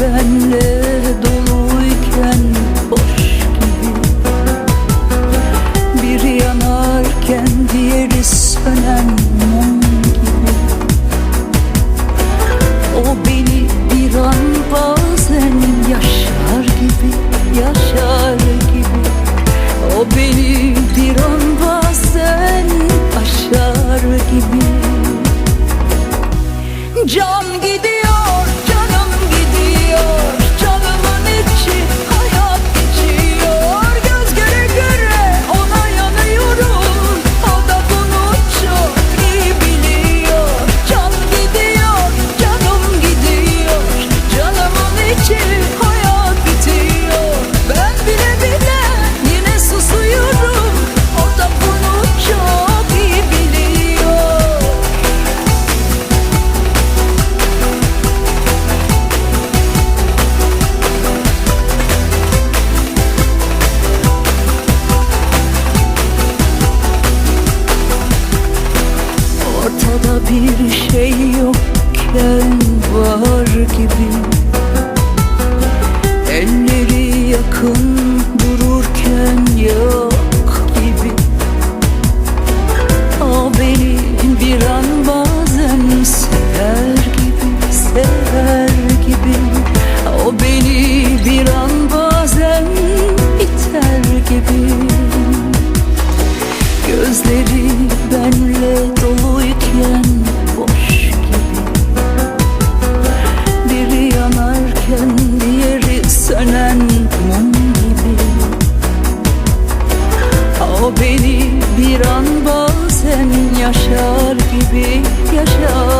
benle. mum gibi. O beni bir an bazen yaşar gibi yaşar.